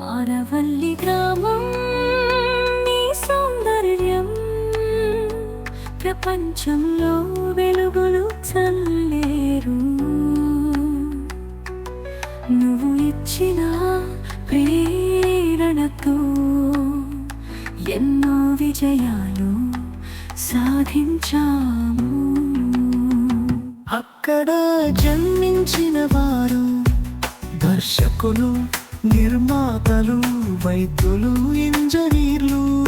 ఆరవల్లి గ్రామం నీ సౌందర్యం. ప్రపంచంలో వెలుగులు చల్లేరు. నువ్వు ఇచ్చిన ప్రేరణతో ఎన్నో విజయాలు సాధించాము. అక్కడ జన్మించిన వారు దర్శకులు నిర్మాతలు వైద్యులు ఇంజనీర్లు.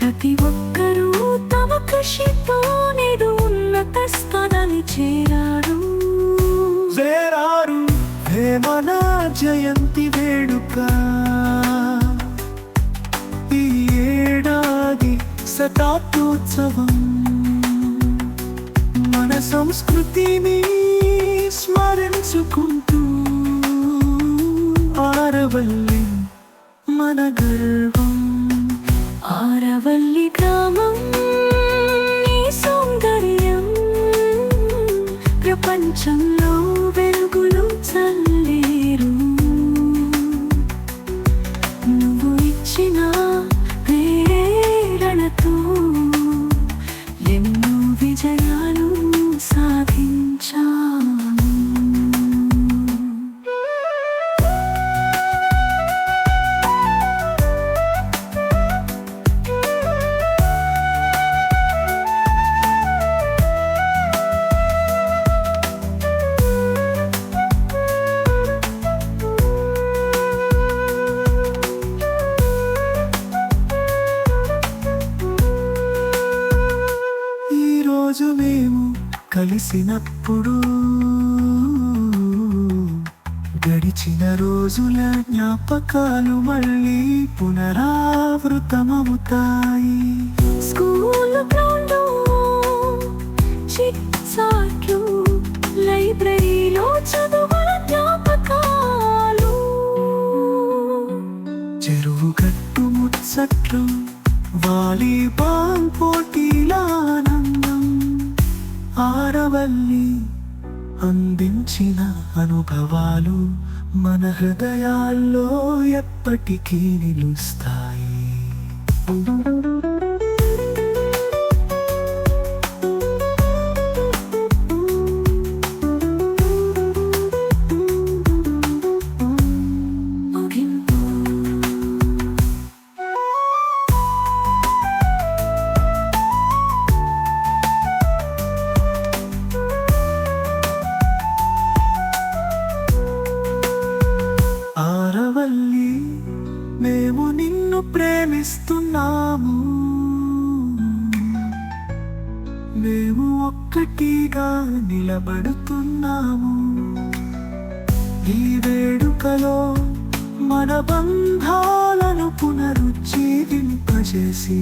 ప్రతి ఒక్కరూ తమ కృషితో నేడు ఉన్నత స్థానాన్ని చేరారు వేరారు వేమన జయంతి వేడుక. ఈ ఏడాది శతాబ్దోత్సవం. మన సంస్కృతిని స్మరించుకుంటూ ఆరవల్లి మన గర్వం ఆరవల్లి గ్రామం నీ సౌందర్యం ప్రపంచంలో వెలుగులు చల్లేరు. నువ్వు ఇచ్చిన కలిసినప్పుడు గడిచిన రోజుల జ్ఞాపకాలు మళ్ళీ పునరావృతమవుతాయి. స్కూల్ గ్రౌండ్ చిట్సాట్లు లైబ్రరీలో చదువుల జ్ఞాపకాలు. చెరువు గట్టు ముచ్చట్లు వాలీబాల్ పోటీల ఆనందం అందించిన అనుభవాలు మన హృదయాల్లో ఎప్పటికీ నిలుస్తాయి. ఒక్కటిగా నిలబడుతున్నాము. ఈ వేడుకలో మన బంధాలను పునరుజ్జీవింపజేసి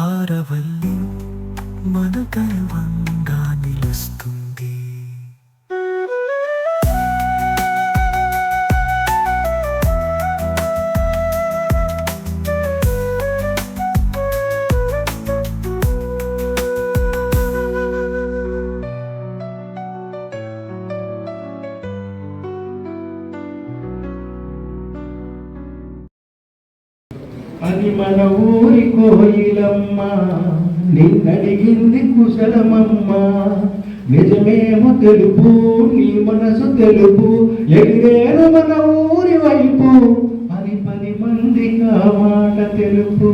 ఆరవల్లి అని మన ఊరి కోయిలమ్మ నిన్నడిగింది కుశలమమ్మ. నిజమేమో తెలుపు నీ మనసు తెలుపు ఎగిరేను మన ఊరి వైపు అని పది మందికి ఆ మాట తెలుపు.